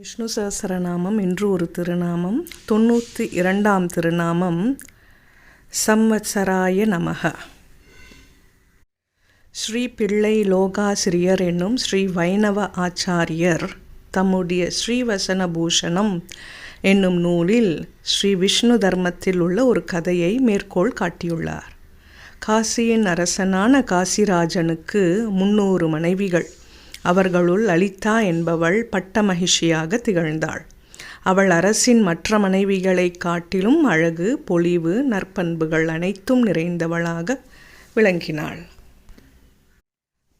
விஷ்ணு சஹசரநாமம் இன்று ஒரு திருநாமம். தொண்ணூற்றி இரண்டாம் திருநாமம். சம்வத்சராய நமக. ஸ்ரீ பிள்ளை லோகாசிரியர் என்னும் ஸ்ரீ வைணவ ஆச்சாரியர் தம்முடைய ஸ்ரீவசன பூஷணம் என்னும் நூலில் ஸ்ரீ விஷ்ணு தர்மத்தில் உள்ள ஒரு கதையை மேற்கோள் காட்டியுள்ளார். காசியின் அரசனான காசிராஜனுக்கு முன்னூறு மனைவிகள். அவர்களுள் லலிதா என்பவள் பட்ட மகிழ்ச்சியாக திகழ்ந்தாள். அவள் அரசின் மற்ற மனைவிகளைக் காட்டிலும் அழகு பொலிவு நற்பண்புகள் அனைத்தும் நிறைந்தவளாக விளங்கினாள்.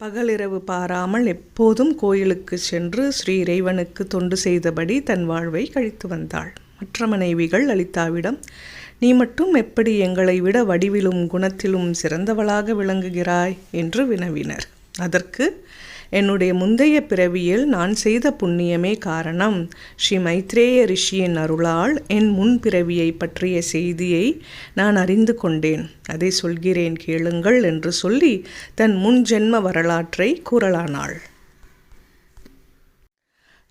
பகலிரவு பாராமல் எப்போதும் கோயிலுக்கு சென்று ஸ்ரீ இறைவனுக்கு தொண்டு செய்தபடி தன் வாழ்வை கழித்து வந்தாள். மற்ற மனைவிகள் லலிதாவிடம் நீ மட்டும் எப்படி எங்களை விட வடிவிலும் குணத்திலும் சிறந்தவளாக விளங்குகிறாய்? என்று வினவினர். அதற்கு என்னுடைய முந்தைய பிறவியில் நான் செய்த புண்ணியமே காரணம். ஸ்ரீ மைத்ரேய ரிஷியின் அருளால் என் முன் பிறவியை பற்றிய செய்தியை நான் அறிந்து கொண்டேன். அதை சொல்கிறேன் கேளுங்கள் என்று சொல்லி தன் முன் ஜென்ம வரலாற்றை கூறலானாள்.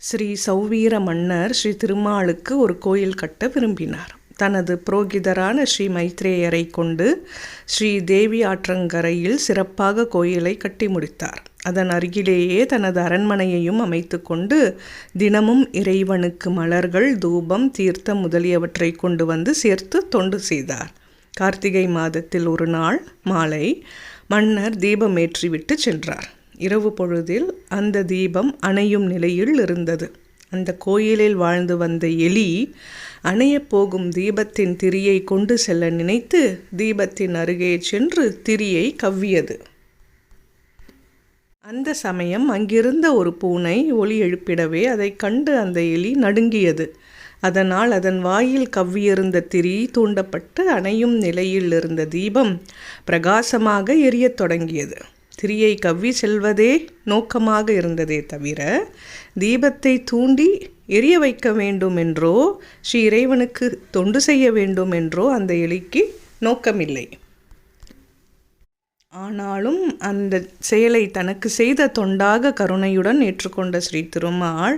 ஸ்ரீ சௌவீர மன்னர் ஸ்ரீ திருமாலுக்கு ஒரு கோயில் கட்ட விரும்பினார். தனது புரோகிதரான ஸ்ரீ மைத்ரேயரை கொண்டு ஸ்ரீ தேவி ஆற்றங்கரையில் சிறப்பாக கோயிலை கட்டி முடித்தார். அதன் அருகிலேயே தனது அரண்மனையையும் அமைத்து கொண்டு தினமும் இறைவனுக்கு மலர்கள் தூபம் தீர்த்தம் முதலியவற்றை கொண்டு வந்து சேர்த்து தொண்டு செய்தார். கார்த்திகை மாதத்தில் ஒரு நாள் மாலை மன்னர் தீபம் ஏற்றிவிட்டு சென்றார். இரவு பொழுதில் அந்த தீபம் அணையும் நிலையில் இருந்தது. அந்த கோயிலில் வாழ்ந்து வந்த எலி அணையப் போகும் தீபத்தின் திரியை கொண்டு செல்ல நினைத்து தீபத்தின் அருகே சென்று திரியை கவ்வியது. அந்த சமயம் அங்கிருந்த ஒரு பூனை ஒலி எழுப்பிடவே அதை கண்டு அந்த எலி நடுங்கியது. அதனால் அதன் வாயில் கவ்வியிருந்த திரி தூண்டப்பட்டு அணையும் நிலையில் இருந்த தீபம் பிரகாசமாக எரியத் தொடங்கியது. திரியை கவ்வி செல்வதே நோக்கமாக இருந்ததே தவிர தீபத்தை தூண்டி எரிய வைக்க வேண்டும் என்றோ ஸ்ரீ இறைவனுக்கு தொண்டு செய்ய வேண்டும் என்றோ அந்த எலிக்கு நோக்கமில்லை. ஆனாலும் அந்த செயலை தனக்கு செய்த தொண்டாக கருணையுடன் ஏற்றுக்கொண்ட ஸ்ரீ திருமால்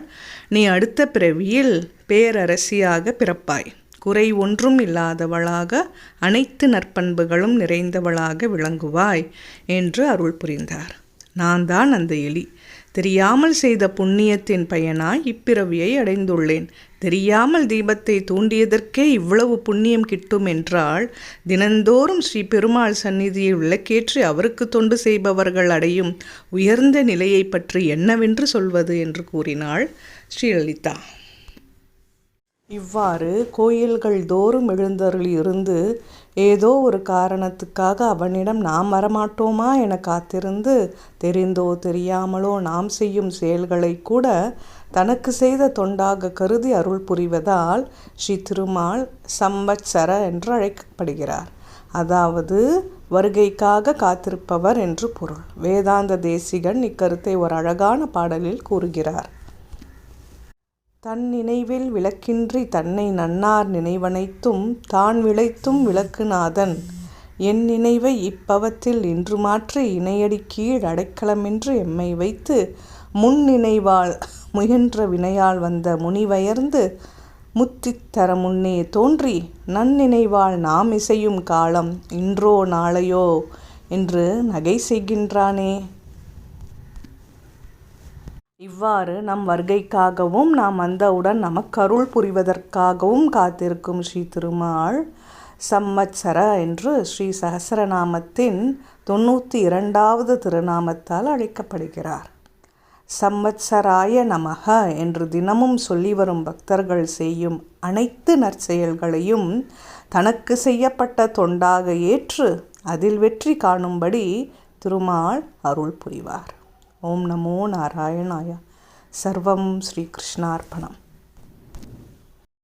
நீ அடுத்த பிறவியில் பேரரசியாக பிறப்பாய். குறை ஒன்றும் இல்லாதவளாக அனைத்து நற்பண்புகளும் நிறைந்தவளாக விளங்குவாய் என்று அருள் புரிந்தார். நான் தான் அந்த எலி. தெரியாமல் செய்த புண்ணியத்தின் பயனாய் இப்பிறவியை அடைந்துள்ளேன். தெரியாமல் தீபத்தை தூண்டியதற்கே இவ்வளவு புண்ணியம் கிட்டும் என்றால் தினந்தோறும் ஸ்ரீ பெருமாள் சந்நிதியை விளக்கேற்றி அவருக்கு தொண்டு செய்பவர்கள் அடையும் உயர்ந்த நிலையை பற்றி என்னவென்று சொல்வது என்று கூறினாள் ஸ்ரீலலிதா. இவ்வாறு கோயில்கள் தோறும் எழுந்தருளியிருந்து ஏதோ ஒரு காரணத்துக்காக அவனிடம் நாம் வரமாட்டோமா என காத்திருந்து தெரிந்தோ தெரியாமலோ நாம் செய்யும் செயல்களை கூட தனக்கு செய்த தொண்டாக கருதி அருள் புரிவதால் ஸ்ரீ திருமால் சம்பத்சர என்று அழைக்கப்படுகிறார். அதாவது வருகைக்காக காத்திருப்பவர் என்று பொருள். வேதாந்த தேசிகன் இக்கருத்தை ஒரு அழகான பாடலில் கூறுகிறார். தன் நினைவில் விளக்கின்றி தன்னை நன்னார் நினைவனைத்தும் தான் விளைத்தும் விளக்குநாதன் என் நினைவை இப்பவத்தில் இன்று மாற்றி இணையடி கீழ் அடைக்கலமின்றி எம்மை வைத்து முன் நினைவால் முயன்ற வினையால் வந்த முனிவயர்ந்து முத்தித்தர முன்னே தோன்றி நன்னினைவால் நாம் இசையும் காலம் இன்றோ நாளையோ என்று நகை செய்கின்றானே. இவ்வாறு நம் வருகைக்காகவும் நாம் வந்தவுடன் நமக்கு அருள் புரிவதற்காகவும் காத்திருக்கும் ஸ்ரீ திருமால் சம்மத்சர என்று ஸ்ரீ சகசரநாமத்தின் தொண்ணூற்றி இரண்டாவது திருநாமத்தால் அழைக்கப்படுகிறார். சம்மத்சராய நமக என்று தினமும் சொல்லி வரும் பக்தர்கள் செய்யும் அனைத்து நற்செயல்களையும் தனக்கு செய்யப்பட்ட தொண்டாக ஏற்று அதில் வெற்றி காணும்படி திருமால் அருள் புரிவார். ஓம் நமோ நாராயணாயா. சர்வம் ஸ்ரீகிருஷ்ணார்பணம்